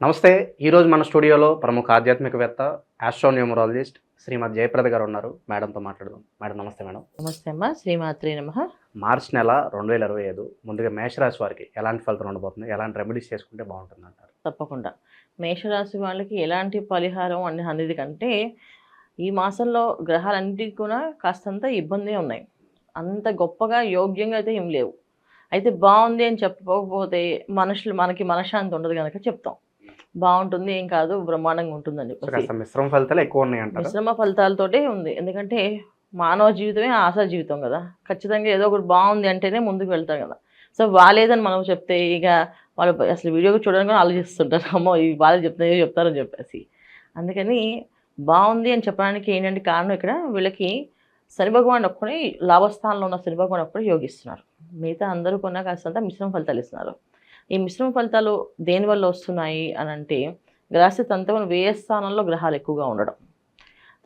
నమస్తే ఈరోజు మన స్టూడియోలో ప్రముఖ ఆధ్యాత్మికవేత్త ఆస్ట్రోన్యూమరాలజిస్ట్ శ్రీమతి జయప్రద గారు ఉన్నారు. మేడంతో మాట్లాడదాం. మేడం నమస్తే మేడం. నమస్తే అమ్మ శ్రీమాత్రి నమ. మార్చి నెల రెండు వేల ఇరవై ఐదు ముందుగా మేషరాశి వారికి ఎలాంటి ఫలితం ఉండబోతుంది ఎలాంటి రెమెడీస్ చేసుకుంటే బాగుంటుంది అంటారు? తప్పకుండా. మేషరాశి వాళ్ళకి ఎలాంటి పరిహారం అని అనేది కంటే ఈ మాసంలో గ్రహాలన్నిటికీ కూడా కాస్తంత ఇబ్బంది ఉన్నాయి. అంత గొప్పగా యోగ్యంగా అయితే ఏం లేవు. అయితే బాగుంది అని చెప్పకపోతే మనుషులు మనకి మనశ్శాంతి ఉండదు కనుక చెప్తాం. బాగుంటుంది ఏం కాదు బ్రహ్మాండంగా ఉంటుందని చెప్పేసి మిశ్రమ ఫలితాలు ఎక్కువ ఉన్నాయి అంటారు మిశ్రమ ఫలితాలతోటే ఉంది. ఎందుకంటే మానవ జీవితమే ఆశా జీవితం కదా. ఖచ్చితంగా ఏదో ఒకటి బాగుంది అంటేనే ముందుకు వెళ్తాం కదా. సో బాగాలేదని మనం చెప్తే ఇక వాళ్ళు అసలు వీడియో చూడడానికి కూడా ఆలోచిస్తుంటారు. అమ్మో ఈ వాళ్ళు చెప్తే ఏదో చెప్తారని చెప్పేసి. అందుకని బాగుంది అని చెప్పడానికి ఏంటంటే కారణం ఇక్కడ వీళ్ళకి శని భగవాన్ ఒక్కడే లాభస్థానంలో ఉన్న శని భగవాన్ ఒక్కడే యోగిస్తున్నారు. మిగతా అందరూ కొన్నా కాస్తంత మిశ్రమ ఫలితాలు ఇస్తున్నారు. ఈ మిశ్రమ ఫలితాలు దేనివల్ల వస్తున్నాయి అని అంటే గ్రహస్థ తంత్రం వ్యయ స్థానంలో గ్రహాలు ఎక్కువగా ఉండడం.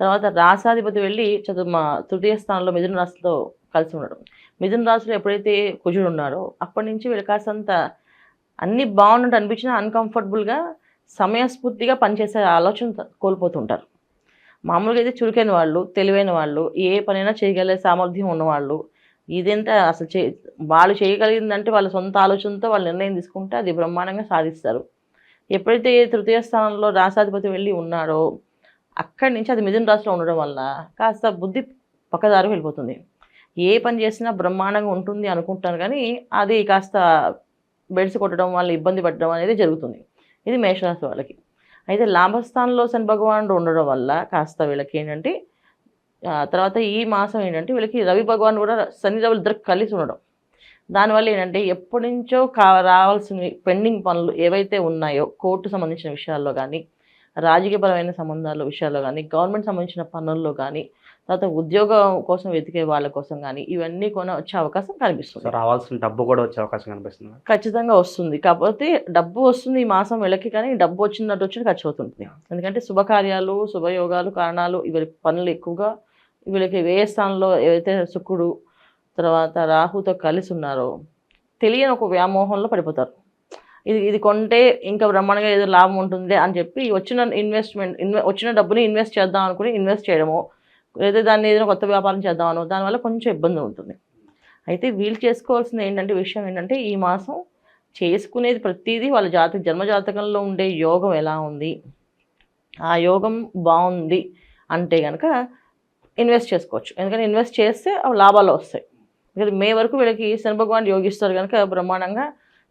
తర్వాత రాసాధిపతి వెళ్ళి చదువు మా తృతీయ స్థానంలో మిథున రాశితో కలిసి ఉండడం. మిథున రాశిలో ఎప్పుడైతే కుజుడు ఉన్నారో అప్పటి నుంచి వీళ్ళు కాసంత అన్ని బాగున్నట్టు అనిపించినా అన్కంఫర్టబుల్గా సమయస్ఫూర్తిగా పనిచేసే ఆలోచన కోల్పోతుంటారు. మామూలుగా అయితే చురుకైన వాళ్ళు తెలివైన వాళ్ళు ఏ పనైనా చేయగలిగే సామర్థ్యం ఉన్నవాళ్ళు ఇదెంత అసలు చే వాళ్ళు చేయగలిగిందంటే వాళ్ళ సొంత ఆలోచనతో వాళ్ళు నిర్ణయం తీసుకుంటే అది బ్రహ్మాండంగా సాధిస్తారు. ఎప్పుడైతే తృతీయ స్థానంలో రాసాధిపతి వెళ్ళి ఉన్నాడో అక్కడి నుంచి అది మిథున రాశిలో ఉండడం వల్ల కాస్త బుద్ధి పక్కదారి వెళ్ళిపోతుంది. ఏ పని చేసినా బ్రహ్మాండంగా ఉంటుంది అనుకుంటాను కానీ అది కాస్త బెడ్స్ కొట్టడం వల్ల ఇబ్బంది పడడం అనేది జరుగుతుంది. ఇది మేషరాశి వాళ్ళకి. అయితే లాభస్థానంలో శని భగవానుడు ఉండడం వల్ల కాస్త వీళ్ళకి ఏంటంటే తర్వాత ఈ మాసం ఏంటంటే వీళ్ళకి రవి భగవాన్ కూడా శని రవులు ఇద్దరు కలిసి ఉండడం. దానివల్ల ఏంటంటే ఎప్పటి నుంచో కా రావాల్సిన పెండింగ్ పనులు ఏవైతే ఉన్నాయో కోర్టు సంబంధించిన విషయాల్లో కానీ రాజకీయపరమైన సంబంధాల విషయాల్లో కానీ గవర్నమెంట్ సంబంధించిన పనుల్లో కానీ తర్వాత ఉద్యోగం కోసం వెతికే వాళ్ళ కోసం కానీ ఇవన్నీ కూడా వచ్చే అవకాశం కనిపిస్తుంది. రావాల్సిన డబ్బు కూడా వచ్చే అవకాశం కనిపిస్తుంది. ఖచ్చితంగా వస్తుంది. కాకపోతే డబ్బు వస్తుంది ఈ మాసం వీళ్ళకి కానీ డబ్బు వచ్చినట్టు వచ్చి ఖర్చు అవుతుంది. ఎందుకంటే శుభకార్యాలు శుభయోగాలు కారణాలు ఇవి పనులు ఎక్కువగా వీళ్ళకి ఏ స్థానంలో ఏవైతే శుక్రుడు తర్వాత రాహుతో కలిసి ఉన్నారో తెలియని ఒక వ్యామోహంలో పడిపోతారు. ఇది ఇది కొంటే ఇంకా బ్రహ్మాండంగా ఏదో లాభం ఉంటుంది అని చెప్పి వచ్చిన ఇన్వెస్ట్మెంట్ ఇన్వె వచ్చిన డబ్బుని ఇన్వెస్ట్ చేద్దాం అనుకుని ఇన్వెస్ట్ చేయడము లేదా దాన్ని ఏదైనా కొత్త వ్యాపారం చేద్దామనో దానివల్ల కొంచెం ఇబ్బంది ఉంటుంది. అయితే వీళ్ళు చేసుకోవాల్సింది ఏంటంటే విషయం ఏంటంటే ఈ మాసం చేసుకునేది ప్రతిదీ వాళ్ళ జాతక జన్మజాతకంలో ఉండే యోగం ఎలా ఉంది? ఆ యోగం బాగుంది అంటే కనుక ఇన్వెస్ట్ చేసుకోవచ్చు. ఎందుకంటే ఇన్వెస్ట్ చేస్తే అవి లాభాలు వస్తాయి. ఎందుకంటే మే వరకు వీళ్ళకి శని భగవాన్ యోగిస్తారు కనుక బ్రహ్మాండంగా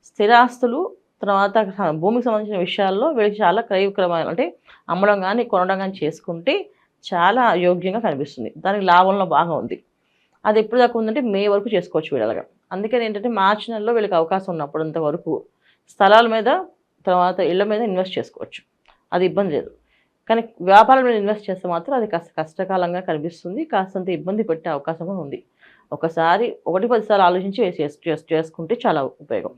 స్థిరాస్తులు తర్వాత భూమికి సంబంధించిన విషయాల్లో వీళ్ళకి చాలా క్రయవిక్రమాలు అంటే అమ్మడం కానీ కొనడం కానీ చేసుకుంటే చాలా యోగ్యంగా కనిపిస్తుంది. దానికి లాభంలో బాగా ఉంది. అది ఎప్పుడు దాకా ఉందంటే మే వరకు చేసుకోవచ్చు వీళ్ళగా అందుకని ఏంటంటే మార్చి నెలలో వీళ్ళకి అవకాశం ఉన్నప్పుడు అంతవరకు స్థలాల మీద తర్వాత ఇళ్ళ మీద ఇన్వెస్ట్ చేసుకోవచ్చు. అది ఇబ్బంది లేదు. కానీ వ్యాపారం మీద ఇన్వెస్ట్ చేస్తే మాత్రం అది కాస్త కష్టకాలంగా కనిపిస్తుంది. కాస్తంత ఇబ్బంది పెట్టే అవకాశం కూడా ఉంది. ఒకసారి ఒకటి పదిసార్లు ఆలోచించి చేస్- చేస్- చేసుకుంటే చాలా ఉపయోగం.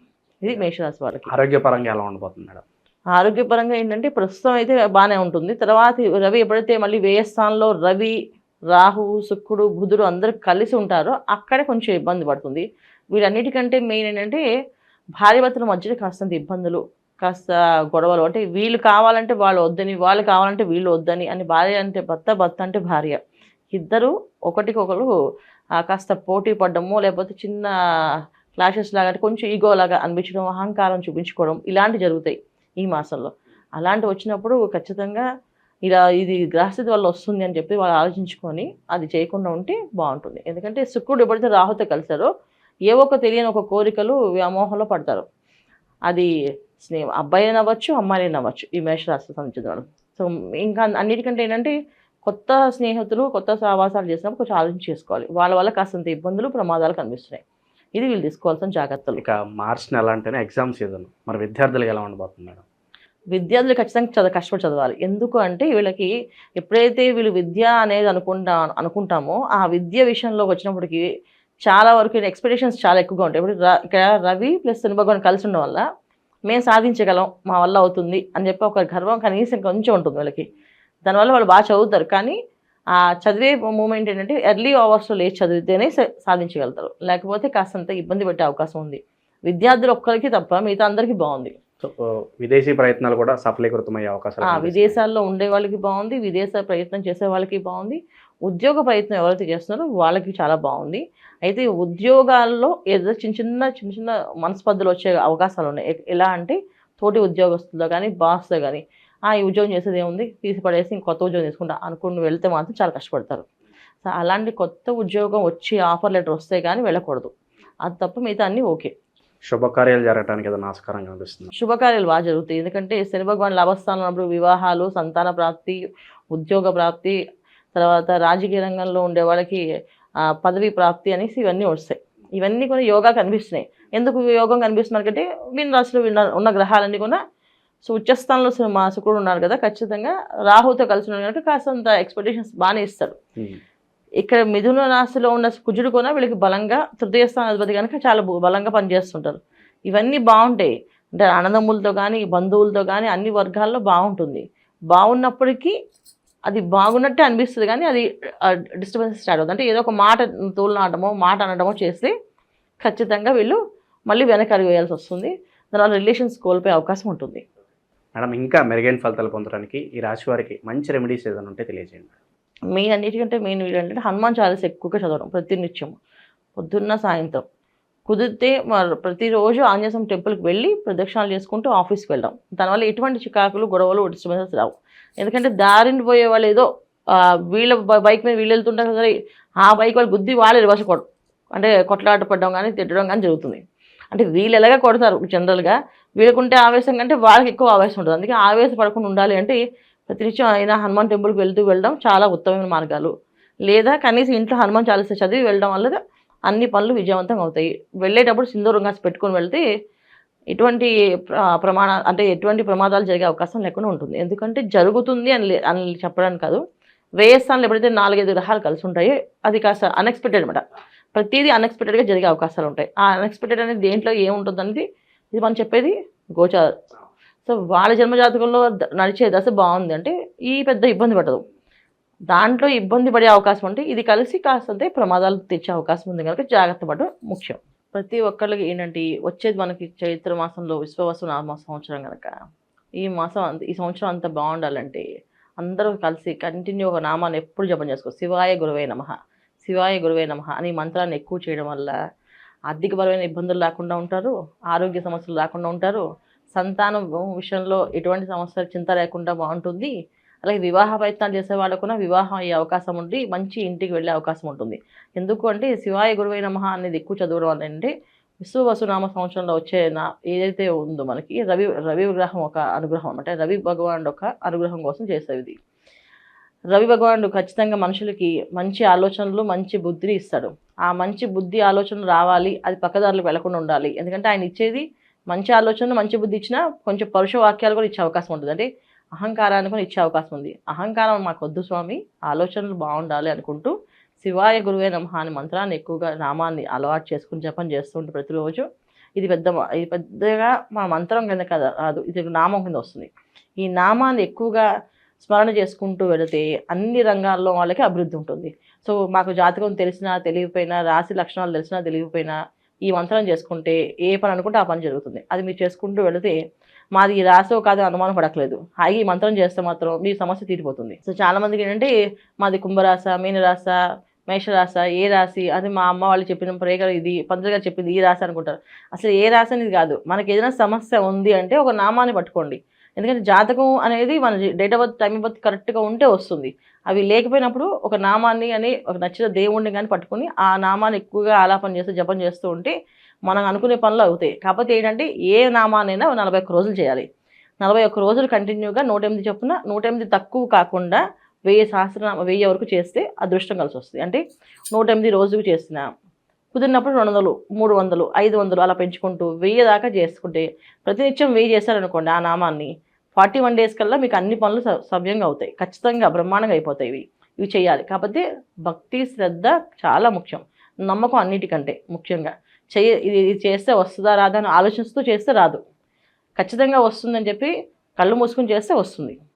ఇది మేషరాశి వాళ్ళకి ఆరోగ్యపరంగా ఎలా ఉండబోతుంది మేడం? ఆరోగ్యపరంగా ఏంటంటే ప్రస్తుతం అయితే బాగానే ఉంటుంది. తర్వాత రవి ఎప్పుడైతే మళ్ళీ వ్యయ స్థానంలో రవి రాహు శుక్రుడు బుధుడు అందరూ కలిసి ఉంటారో అక్కడే కొంచెం ఇబ్బంది పడుతుంది. వీటన్నిటికంటే మెయిన్ ఏంటంటే భార్యభర్తల మధ్యలో కాస్తంత ఇబ్బందులు కాస్త గొడవలు. అంటే వీళ్ళు కావాలంటే వాళ్ళు వద్దని వాళ్ళు కావాలంటే వీళ్ళు వద్దని అని భార్య అంటే భర్త భర్త అంటే భార్య. ఇద్దరు ఒకటికొకరు కాస్త పోటీ పడ్డము లేకపోతే చిన్న క్లాషెస్ లాగా అంటే కొంచెం ఈగో లాగా అనిపించడం అహంకారం చూపించుకోవడం ఇలాంటివి జరుగుతాయి ఈ మాసంలో. అలాంటి వచ్చినప్పుడు ఖచ్చితంగా ఇలా ఇది గ్రహస్థితి వల్ల వస్తుంది అని చెప్పి వాళ్ళు ఆలోచించుకొని అది చేయకుండా ఉంటే బాగుంటుంది. ఎందుకంటే శుక్రుడు ఎప్పుడైతే రాహుతో కలిశారో ఏ ఒక్క తెలియని ఒక కోరికలు వ్యామోహంలో పడతారు. అది స్నేహం. అబ్బాయి అవ్వచ్చు అమ్మాయి అవ్వచ్చు ఈ మేషరాశి సంబంధించిన వాళ్ళు సో ఇంకా అన్నిటికంటే ఏంటంటే కొత్త స్నేహితులు కొత్త సహవాసాలు చేసినప్పుడు కొంచెం ఆలోచన చేసుకోవాలి. వాళ్ళ వల్ల కాస్తంత ఇబ్బందులు ప్రమాదాలు కనిపిస్తున్నాయి. ఇది వీళ్ళు తీసుకోవాల్సిన జాగ్రత్తలు. ఇక మార్చి నెల అంటేనే ఎగ్జామ్ సీజన్. మరి విద్యార్థులకు ఎలా ఉండబోతుంది మేడం? విద్యార్థులు ఖచ్చితంగా చదువు కష్టపడి చదవాలి. ఎందుకు అంటే వీళ్ళకి ఎప్పుడైతే వీళ్ళు విద్య అనేది అనుకుంటా అనుకుంటామో ఆ విద్య విషయంలో వచ్చినప్పటికి చాలా వరకు ఎక్స్పెక్టేషన్స్ చాలా ఎక్కువగా ఉంటాయి. ఇప్పుడు ర- ఇక్కడ రవి ప్లస్ శని భగవాన్ కలిసి ఉండడం వల్ల మేము సాధించగలం మా వల్ల అవుతుంది అని చెప్పి ఒక గర్వం కనీసం కొంచెం ఉంటుంది వాళ్ళకి. దానివల్ల వాళ్ళు బాగా చదువుతారు. కానీ ఆ చదివే మూమెంట్ ఏంటంటే ఎర్లీ అవర్స్లో లేచి చదివితేనే సాధించగలుగుతారు. లేకపోతే కాస్తంత ఇబ్బంది పెట్టే అవకాశం ఉంది. విద్యార్థులు ఒక్కరికి తప్ప మిగతా అందరికీ బాగుంది. విదేశీ ప్రయత్నాలు కూడా సఫలీకృతమయ్యే అవకాశాలు కనిపిస్తున్నాయి. విదేశాల్లో ఉండే వాళ్ళకి బాగుంది విదేశ ప్రయత్నం చేసే వాళ్ళకి బాగుంది. ఉద్యోగ ప్రయత్నం ఎవరైతే చేస్తున్నారో వాళ్ళకి చాలా బాగుంది. అయితే ఉద్యోగాల్లో ఏదో చిన్న చిన్న చిన్న చిన్న మనస్పర్ధలు వచ్చే అవకాశాలు ఉన్నాయి. ఎలా అంటే తోటి ఉద్యోగస్తుల్లో కానీ బాస్తో కానీ ఆ ఈ ఉద్యోగం చేసేది ఏముంది? తీసి పడేసి కొత్త ఉద్యోగం తీసుకుంటా అనుకుని వెళ్తే మాత్రం చాలా కష్టపడతారు. సో అలాంటి కొత్త ఉద్యోగం వచ్చి ఆఫర్ లెటర్ వస్తే కానీ వెళ్ళకూడదు. అది తప్ప మిగతా అన్నీ ఓకే. శుభకార్యాలు జరగడానికి ఏదైనా ఆస్కారం కనిపిస్తుంది? శుభకార్యాలు బాగా జరుగుతాయి. ఎందుకంటే శని భగవాన్ లాభస్థానం ఉన్నప్పుడు వివాహాలు సంతాన ప్రాప్తి ఉద్యోగ ప్రాప్తి తర్వాత రాజకీయ రంగంలో ఉండే వాళ్ళకి పదవి ప్రాప్తి అనేసి ఇవన్నీ వస్తాయి. ఇవన్నీ కూడా యోగా కనిపిస్తున్నాయి. ఎందుకు యోగం కనిపిస్తున్నారు అంటే మీన రాశిలో ఉన్న- గ్రహాలన్నీ కూడా సో ఉచ్చస్థానంలో మా శుక్రుడు ఉన్నారు కదా ఖచ్చితంగా రాహుతో కలిసి ఉన్నారు కనుక కాస్తంత ఎక్స్పెక్టేషన్స్ బాగానే ఇస్తాడు. ఉమ్. ఇక్కడ మిథున రాశిలో ఉన్న కుజుడు కూడా వీళ్ళకి బలంగా తృతీయ స్థానాధిపతి కనుక చాలా బలంగా పనిచేస్తుంటారు. ఇవన్నీ బాగుంటాయి. అంటే అన్నదమ్ములతో కానీ బంధువులతో కానీ అన్ని వర్గాల్లో బాగుంటుంది. బాగున్నప్పటికీ అది బాగున్నట్టే అనిపిస్తుంది కానీ అది డిస్టర్బెన్స్ స్టార్ట్ అవుతుంది. అంటే ఏదో ఒక మాట తోలునాటమో మాట అనడమో చేస్తే ఖచ్చితంగా వీళ్ళు మళ్ళీ వెనక వేయాల్సి వస్తుంది. దానివల్ల రిలేషన్స్ కోల్పోయే అవకాశం ఉంటుంది. మేడం ఇంకా మెరుగైన ఫలితాలు పొందడానికి ఈ రాశి వారికి మంచి రెమెడీస్ ఏదైనా ఉంటే తెలియజేయండి. మెయిన్ అన్నిటికంటే మెయిన్ ఏంటంటే హనుమాన్ చాలీస ఎక్కువగా చదవడం ప్రతినిత్యం పొద్దున్న సాయంత్రం కుదిరితే ప్రతిరోజు ఆంజనేయం టెంపుల్కి వెళ్ళి ప్రదక్షిణాలు చేసుకుంటూ ఆఫీస్కి వెళ్ళడం దానివల్ల ఎటువంటి చికాకులు గొడవలు డిస్టర్బెన్సెస్ రావు. ఎందుకంటే దారిని పోయే వాళ్ళు ఏదో వీళ్ళ బైక్ మీద వీళ్ళు వెళ్తుంటారు సరే ఆ బైక్ వాళ్ళు గుద్ది వాళ్ళు రివర్స్ కొడ అంటే కొట్లాట పడడం కానీ తిట్టడం కానీ జరుగుతుంది. అంటే వీళ్ళు ఎలాగ కొడతారు జనరల్గా? వీళ్ళకుంటే ఆవేశం కంటే వాళ్ళకి ఎక్కువ ఆవేశం ఉంటుంది. అందుకే ఆవేశ పడకుండా ఉండాలి అంటే ప్రతినిత్యం అయినా హనుమాన్ టెంపుల్కి వెళ్తూ వెళ్ళడం చాలా ఉత్తమమైన మార్గాలు. లేదా కనీసం ఇంట్లో హనుమాన్ చాలీసా చదివి వెళ్ళడం వల్ల అన్ని పనులు విజయవంతంగా అవుతాయి. వెళ్ళేటప్పుడు సింధూరం కాసి పెట్టుకొని వెళ్తే ఎటువంటి ప్రమాణ అంటే ఎటువంటి ప్రమాదాలు జరిగే అవకాశం లేకుండా ఉంటుంది. ఎందుకంటే జరుగుతుంది అని లే- అని చెప్పడానికి కాదు. వేయస్థానంలో ఎప్పుడైతే నాలుగైదు గ్రహాలు కలిసి ఉంటాయో. అది కాస్త అన్ఎక్స్పెక్టెడ్ అనమాట ప్రతిదీ అన్ఎక్స్పెక్టెడ్గా జరిగే అవకాశాలు ఉంటాయి. ఆ అన్ఎక్స్పెక్టెడ్ అనేది దేంట్లో ఏముంటుంది అనేది ఇది మనం చెప్పేది గోచార. సో వాళ్ళ జన్మజాతకంలో నడిచే దశ బాగుంది అంటే ఈ పెద్ద ఇబ్బంది పడదు. దాంట్లో ఇబ్బంది పడే అవకాశం ఉంటే ఇది కలిసి కాస్తంతే ప్రమాదాలు తెచ్చే అవకాశం ఉంది కనుక జాగ్రత్త పడడం ముఖ్యం. ప్రతి ఒక్కళ్ళకి ఏంటంటే వచ్చేది మనకి చైత్ర మాసంలో విశ్వవసు నామ సంవత్సరం కనుక ఈ మాసం అంత ఈ సంవత్సరం అంత బాగుండాలంటే అందరూ కలిసి కంటిన్యూ ఒక నామాన్ని ఎప్పుడు జపం చేసుకో శివాయ గురువే నమ. శివాయ గురువే నమ అని మంత్రాన్ని ఎక్కువ చేయడం వల్ల ఆర్థికపరమైన ఇబ్బందులు లేకుండా ఉంటారు ఆరోగ్య సమస్యలు లేకుండా ఉంటారు సంతానం విషయంలో ఎటువంటి సమస్య చింత లేకుండా బాగుంటుంది. అలాగే వివాహ ప్రయత్నాలు చేసే వాళ్ళకు కూడా వివాహం అయ్యే అవకాశం ఉండి మంచి ఇంటికి వెళ్ళే అవకాశం ఉంటుంది. ఎందుకు అంటే శివాయ గురువైన నమః అనేది ఎక్కువ చదవడం వల్ల అంటే విశ్వవసునామ సంవత్సరంలో వచ్చే నా ఏదైతే ఉందో మనకి రవి రవి విగ్రహం ఒక అనుగ్రహం అంటే రవి భగవానుడు ఒక అనుగ్రహం కోసం చేసేది. రవి భగవానుడు ఖచ్చితంగా మనుషులకి మంచి ఆలోచనలు మంచి బుద్ధిని ఇస్తాడు. ఆ మంచి బుద్ధి ఆలోచనలు రావాలి అది పక్కదారులకు వెళ్ళకుండా ఉండాలి. ఎందుకంటే ఆయన ఇచ్చేది మంచి ఆలోచనలు మంచి బుద్ధి ఇచ్చినా కొంచెం పరుష వాక్యాలు కూడా ఇచ్చే అవకాశం ఉంటుంది. అంటే అహంకారాన్ని కూడా ఇచ్చే అవకాశం ఉంది. అహంకారం మాకు వద్దు స్వామి ఆలోచనలు బాగుండాలి అనుకుంటూ శివాయ గురువే నమః అనే మంత్రాన్ని ఎక్కువగా నామాన్ని అలవాటు చేసుకుని జపం చేస్తుంటే ప్రతిరోజు. ఇది పెద్ద ఇది పెద్దగా మా మంత్రం కింద కదా ఇది నామం కింద వస్తుంది. ఈ నామాన్ని ఎక్కువగా స్మరణ చేసుకుంటూ వెళితే అన్ని రంగాల్లో వాళ్ళకి అభివృద్ధి ఉంటుంది. సో మాకు జాతకం తెలిసినా తెలియకపోయినా రాశి లక్షణాలు తెలిసినా తెలియకపోయినా ఈ మంత్రం చేసుకుంటే ఏ పని అనుకుంటే ఆ పని జరుగుతుంది. అది మీరు చేసుకుంటూ వెళితే మాది ఈ రాసో కాదు అనుమానం పడట్లేదు. హాయి మంత్రం చేస్తే మాత్రం మీ సమస్య తీరిపోతుంది. సో చాలా మందికి ఏంటంటే మాది కుంభరాస మీనరాస మేషరాశ ఏ రాశి అది మా అమ్మ వాళ్ళు చెప్పిన ప్రేగ ఇది పంతులు గారు చెప్పింది ఈ రాశి అనుకుంటారు. అసలు ఏ రాశి అనేది కాదు. మనకి ఏదైనా సమస్య ఉంది అంటే ఒక నామాన్ని పట్టుకోండి. ఎందుకంటే జాతకం అనేది మన date of birth time birth కరెక్ట్గా ఉంటే వస్తుంది. అవి లేకపోయినప్పుడు ఒక నామాన్ని అని ఒక నచ్చిన దేవుణ్ణి కానీ పట్టుకొని ఆ నామాన్ని ఎక్కువగా ఆలాపన చేస్తూ జపం చేస్తూ ఉంటే మనం అనుకునే పనులు అవుతాయి. కాకపోతే ఏంటంటే ఏ నామానైనా నలభై ఒక్క రోజులు చేయాలి. నలభై ఒక్క రోజులు కంటిన్యూగా నూట ఎనిమిది చొప్పున నూట ఎనిమిది తక్కువ కాకుండా వెయ్యి సహస్రనామ వెయ్యి వరకు చేస్తే అదృష్టం కలిసి వస్తుంది. అంటే నూట ఎనిమిది రోజుకు చేసిన కుదిరినప్పుడు రెండు వందలు మూడు వందలు ఐదు వందలు అలా పెంచుకుంటూ వెయ్యి దాకా చేసుకుంటే ప్రతినిత్యం వెయ్యి చేశారనుకోండి ఆ నామాన్ని. ఫార్టీ వన్ డేస్ కల్లా మీకు అన్ని పనులు సవ్యంగా అవుతాయి. ఖచ్చితంగా బ్రహ్మాండంగా అయిపోతాయి ఇవి. ఇవి చేయాలి. కాకపోతే భక్తి శ్రద్ధ చాలా ముఖ్యం. నమ్మకం అన్నిటికంటే ముఖ్యంగా. చేయ ఇది ఇది చేస్తే వస్తుందా రాదా అని ఆలోచిస్తూ చేస్తే రాదు. ఖచ్చితంగా వస్తుందని చెప్పి కళ్ళు మూసుకుని చేస్తే వస్తుంది.